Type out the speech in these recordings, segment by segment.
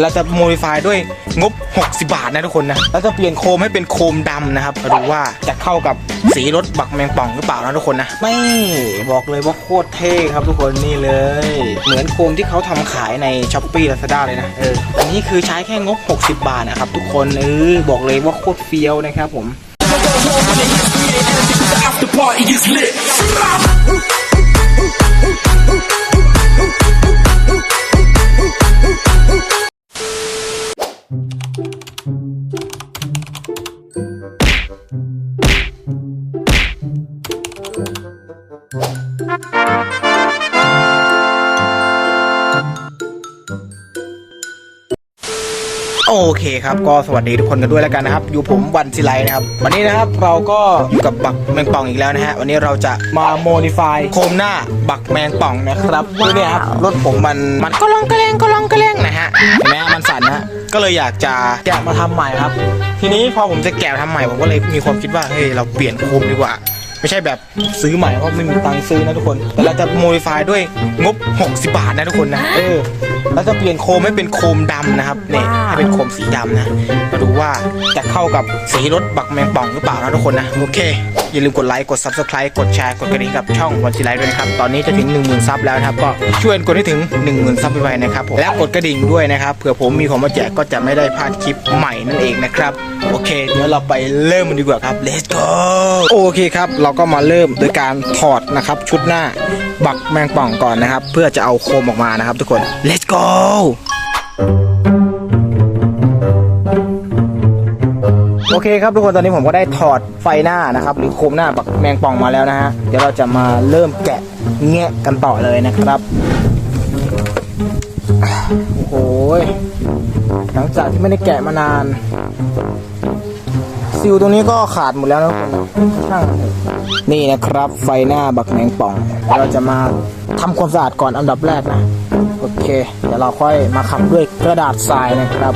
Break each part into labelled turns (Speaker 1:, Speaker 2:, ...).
Speaker 1: เราจะโมดิฟายด้วยงบ 60 บาทนะทุกคนนะเราจะเปลี่ยนโคมให้เป็นโคมดำนะครับมาดูว่าจะเข้ากับสีรถบักแมงป่องหรือเปล่านะทุกคนนะไม่บอกเลยว่าโคตรเท่ครับทุกคนนี่เลย เหมือนโคมที่เขาทำขายในช้อปปี้ลาซาด้าเลยนะเอออันนี้คือใช้แค่งบ 60 บาทนะครับทุกคนเออบอกเลยว่าโคตรเฟี้ยวนะครับผม
Speaker 2: after party gets lit.
Speaker 1: โอเคครับก็สวัสดีทุกคนกันด้วยแล้วกันนะครับ อยู่ผมวันซิไลนะครับ วันนี้นะครับเราก็อยู่กับบักแมงป่องอีกแล้วนะฮะวันนี้เราจะมาโมดิฟายโคมหน้าบักแมงป่องนะครับดูเนี่ยครับรถผมมันมันก็ลองกระแรงก็ลองกระแรงนะฮะเห็นไหมฮะมันสั่นนะฮะก็เลยอยากจะแกะมาทำใหม่ครับ ทีนี้พอผมจะแกะทำใหม่ผมก็เลยมีความคิดว่าเฮ้ยเราเปลี่ยนโคมดีกว่า ไม่ใช่แบบซื้อใหม่เพราะไม่มีตังค์ซื้อนะทุกคน แต่เราจะโมดิฟายด้วยงบ 60 บาทนะทุกคนนะ เออเราจะเปลี่ยนโคมให้เป็นโคมดำนะครับเนี่ยให้เป็นโคมสีดำนะ มาดูว่าจะเข้ากับสีรถบักแมงป่องหรือเปล่านะทุกคนนะ โอเค อย่าลืมกดไลค์กด subscribe กดแชร์กดกระดิ่งกับช่องวันทีไลท์ด้วยนะครับ ตอนนี้จะถึง 10,000 ซับแล้วนะครับ ก็ช่วยกดให้ถึง 10,000 ซับไปไว้นะครับผมแล้วกดกระดิ่งด้วยนะครับเผื่อผมมีของมาแจกก็จะไม่ได้พลาดคลิปใหม่นั่นเองนะครับโอเคเดี๋ยวเราไปเริ่มมันดีกว่าครับ let's go โอเคครับ เราก็มาเริ่มโดยการถอดนะครับ ชุดหน้าบักแมงป่องก่อนนะครับ เพื่อจะเอาโคมออกมานะครับทุกคน let's go โอเคครับทุกคนตอนนี้ผมก็ได้ถอดไฟหน้านะครับ หรือโคมหน้าบักแมงป่องมาแล้วนะฮะเดี๋ยวเราจะมาเริ่มแกะแงะกันต่อเลยนะครับโอ้โหหลังจากที่ไม่ได้แกะมานานซิลตรงนี้ก็ขาดหมดแล้วนะทุกคนนะช่างมันเถอะนี่นะครับ ไฟหน้าบักแมงป่อง เราจะมาทำความสะอาดก่อนอันดับแรกนะ โอเค เดี๋ยวเราค่อยมาขับด้วยกระดาษทรายนะครับ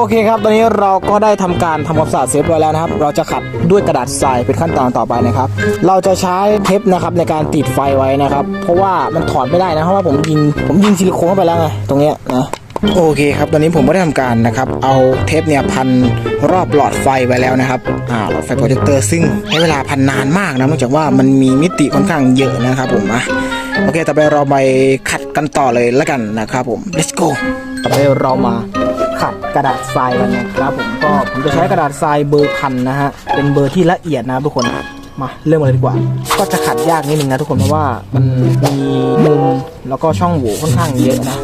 Speaker 1: โอเคครับ ตอนนี้เราก็ได้ทำการทำความสะอาดเซฟไว้แล้วนะครับ เราจะขัดด้วยกระดาษทรายเป็นขั้นตอนต่อไปนะครับ เราจะใช้เทปนะครับในการติดไฟไว้นะครับ เพราะว่ามันถอดไม่ได้นะ เพราะว่าผมยิงผมยิงซิลิโคนเข้าไปแล้วไงตรงเนี้ยนะโอเคครับ ตอนนี้ผมก็ได้ทำการนะครับ เอาเทปเนี่ยพันรอบหลอดไฟไว้แล้วนะครับอ่าหลอดไฟโปรเจคเตอร์ซึ่งใช้เวลาพันนานมากนะเนื่องจากว่ามันมีมิติค่อนข้างเยอะนะครับผมอะโอเค ต่อไปเราไปขัดกันต่อเลยแล้วกันนะครับผม let's go ต่อไปเรามา ขัดกระดาษทรายกันนะครับผมก็ผมจะใช้กระดาษทรายเบอร์พันนะฮะเป็นเบอร์ที่ละเอียดนะทุกคนมาเริ่มกันเลยดีกว่า ก็จะขัดยากนิดนึงนะทุกคนเพราะว่ามันมีมุมแล้วก็ช่องโหว่ค่อนข้างเยอะนะ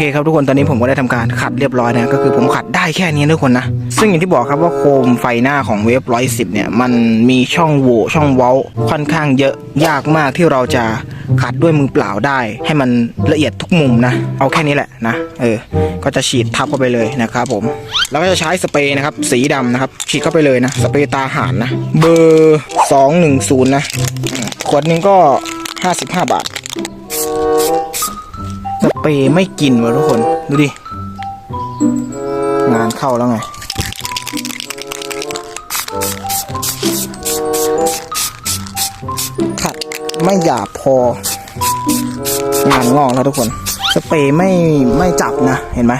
Speaker 1: เคครับทุกคนตอนนี้ผมก็ได้ทำการขัดเรียบร้อยนะก็คือผมขัดได้แค่นี้นะทุกคนนะ ซึ่งอย่างที่บอกครับว่าโคมไฟหน้าของเวฟร้อยสิบเนี่ยมันมีช่องโหว่ช่องเว้าค่อนข้างเยอะยากมากที่เราจะขัดด้วยมือเปล่าได้ ให้มันละเอียดทุกมุมนะ เอาแค่นี้แหละนะเออก็จะฉีดทับเข้าไปเลยนะครับผมแล้วก็จะใช้สเปรย์นะครับสีดำนะครับฉีดเข้าไปเลยนะสเปรย์ตาห่านนะเบอร์สองหนึ่งศูนย์นะอืมขวดหนึงก็ห้าสิบห้าบาทส เปไม่กินวะทุกคน ดูดิ งานเข้าแล้วไง ขัดไม่หยาบพอ งานงอกแล้วทุกคน สเปรย์ไม่ไม่จับนะ เห็นไหม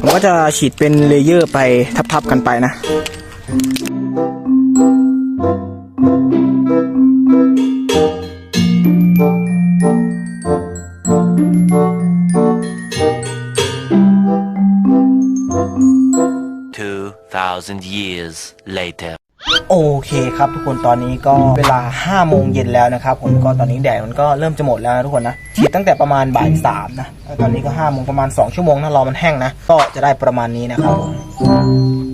Speaker 1: ผมก็จะฉีดเป็นเลเยอร์ไปทับๆกันไปนะ
Speaker 3: 2,000 years later.
Speaker 1: โอเคครับทุกคนตอนนี้ก็เวลา5โมงเย็นแล้วนะครับผมก็ตอนนี้แดดมันก็เริ่มจะหมดแล้วนะทุกคนนะฉีดตั้งแต่ประมาณบ่ายสามนะตอนนี้ก็5โมงประมาณ 2 ชั่วโมงนะรอมันแห้งนะ ก็จะได้ประมาณนี้นะครับผม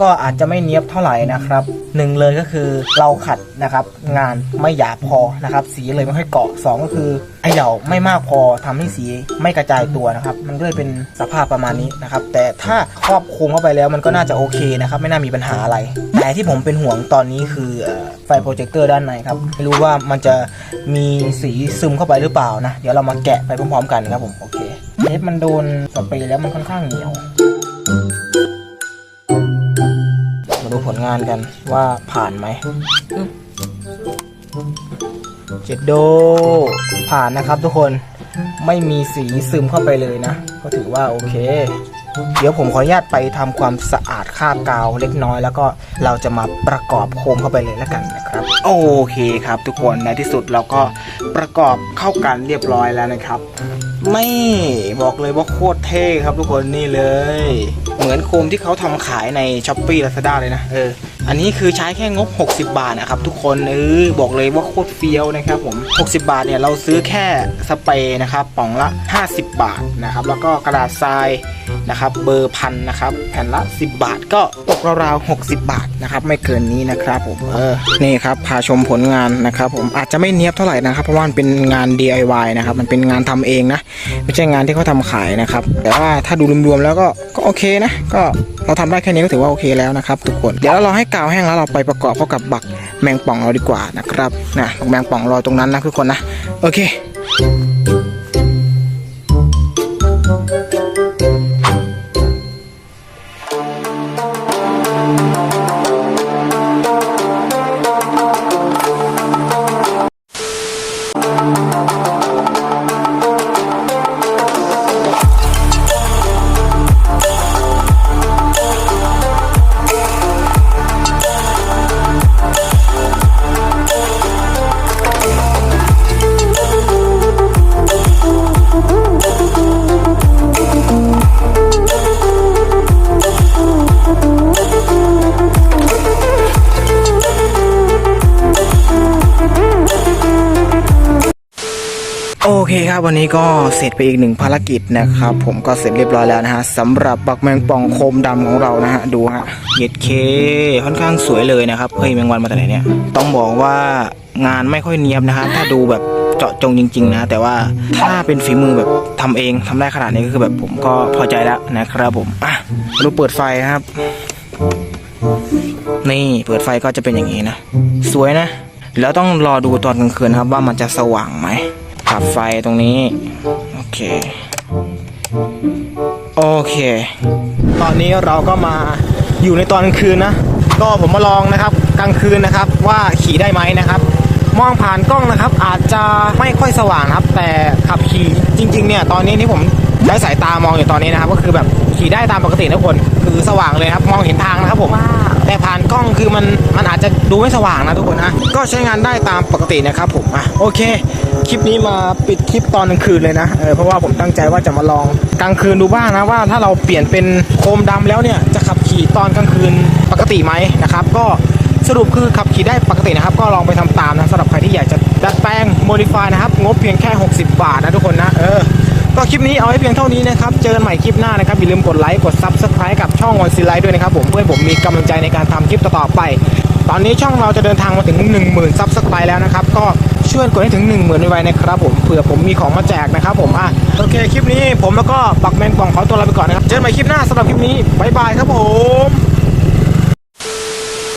Speaker 1: ก็อาจจะไม่เนี้ยบเท่าไหร่นะครับหนึ่งเลยก็คือเราขัดนะครับ งานไม่หยาบพอนะครับ สีเลยไม่ค่อยเกาะสองก็คือไอเหยาไม่มากพอทำให้สีไม่กระจายตัวนะครับ มันก็เลยเป็นสภาพประมาณนี้นะครับ แต่ถ้าครอบคลุมเข้าไปแล้วมันก็น่าจะโอเคนะครับ ไม่น่ามีปัญหาอะไร แต่ที่ผมเป็นห่วงตอนนี้คือไฟโปรเจคเตอร์ด้านในครับไม่รู้ว่ามันจะมีสีซึมเข้าไปหรือเปล่านะ เดี๋ยวเรามาแกะไปพร้อมๆ กันครับผมโอเคเทปมันโดนสเปรย์แล้วมันค่อนข้างเหนียวมา ดูผลงานกันว่าผ่านไหมเจ็ดโดผ่านนะครับทุกคนไม่มีสีซึมเข้าไปเลยนะ ก็ถือว่าโอเค เดี๋ยวผมขออนุญาตไปทำความสะอาดคราบกาวเล็กน้อย แล้วก็เราจะมาประกอบโคมเข้าไปเลยแล้วกันนะครับ โอเคครับทุกคนในที่สุดเราก็ประกอบเข้ากันเรียบร้อยแล้วนะครับ ไม่บอกเลยว่าโคตรเท่ครับทุกคนนี่เลย เหมือนโคมที่เขาทำขายในช้อปปี้ลาซาด้าเลยนะเอออันนี้คือใช้แค่งบ 60 บาทนะครับทุกคนเออบอกเลยว่าโคตรเฟี้ยวนะครับผม 60 บาทเนี่ยเราซื้อแค่สเปรย์นะครับป่องละ 50 บาทนะครับแล้วก็กระดาษทราย นะครับเบอร์พันนะครับแผ่นละ 10 บาทก็ตกราวๆ60 บาทนะครับไม่เกินนี้นะครับผมเออนี่ครับพาชมผลงานนะครับผมอาจจะไม่เนียบเท่าไหร่นะครับ เพราะว่ามันเป็นงาน DIY นะครับมันเป็นงานทำเองนะไม่ใช่งานที่เขาทำขายนะครับแต่ว่าถ้าดูรวมๆแล้วก็ก็โอเคนะก็เราทำได้แค่นี้ก็ถือว่าโอเคแล้วนะครับทุกคนเดี๋ยวเราให้กาวแห้งแล้วเราไปประกอบเข้ากับบักแมงป่องเราดีกว่านะครับนะแมงป่องรอตรงนั้นนะทุกคนนะโอเค ครับวันนี้ก็เสร็จไปอีกหนึ่งภารกิจนะครับ ผมก็เสร็จเรียบร้อยแล้วนะฮะสำหรับบักแมงป่องโคมดำของเรานะฮะดูฮะเย็ดเคค่อนข้างสวยเลยนะครับเฮ้ยแมงวันมาจากไหนเนี่ยต้องบอกว่างานไม่ค่อยเนียบนะฮะถ้าดูแบบเจาะจงจริงๆนะแต่ว่าถ้าเป็นฝีมือแบบทำเองทำได้ขนาดนี้ก็คือแบบผมก็พอใจแล้วนะครับผมอะมาดูเปิดไฟครับ นี่เปิดไฟก็จะเป็นอย่างนี้นะ สวยนะแล้วต้องรอดูตอนกลางคืนครับว่ามันจะสว่างไหม ปรับไฟตรงนี้ โอเค โอเค ตอนนี้เราก็มาอยู่ในตอนกลางคืนนะ ก็ผมมาลองนะครับกลางคืนนะครับ ว่าขี่ได้ไหมนะครับ มองผ่านกล้องนะครับ อาจจะไม่ค่อยสว่างนะครับ แต่ขับขี่จริง ๆ เนี่ย ตอนนี้ที่ผมใช้สายตามองอยู่ตอนนี้นะครับ ก็คือแบบขี่ได้ตามปกตินะทุกคนคือสว่างเลยครับ มองเห็นทางนะครับผมแต่ผ่านกล้องคือมันมันอาจจะดูไม่สว่างนะทุกคนนะก็ใช้งานได้ตามปกตินะครับผมอะโอเค คลิปนี้มาปิดคลิปตอนกลางคืนเลยนะเออเพราะว่าผมตั้งใจว่าจะมาลองกลางคืนดูบ้างนะว่าถ้าเราเปลี่ยนเป็นโคมดำแล้วเนี่ยจะขับขี่ตอนกลางคืนปกติไหมนะครับ ก็สรุปคือขับขี่ได้ปกตินะครับ ก็ลองไปทำตามนะสำหรับใครที่อยากจะดัดแปลงโมดิฟายนะครับ งบเพียงแค่ 60 บาทนะทุกคนนะเออ ก็คลิปนี้เอาไว้เพียงเท่านี้นะครับ เจอกันใหม่คลิปหน้านะครับอย่าลืมกดไลค์กด Subscribe กับช่องวันซีไลท์ด้วยนะครับผมเพื่อผมมีกำลังใจในการทำคลิปต่อๆไป ตอนนี้ช่องเราจะเดินทางมาถึง 10,000 Subscribe แล้วนะครับก็ช่วยกดให้ถึง 10,000ไวๆนะครับผมเผื่อผมมีของมาแจกนะครับผมอะโอเคคลิปนี้ผมแล้วก็ปักแมงป่องขอตัวลาไปก่อนนะครับเจอกันใหม่คลิปหน้าสำหรับคลิปนี้บ๊ายบายครับผม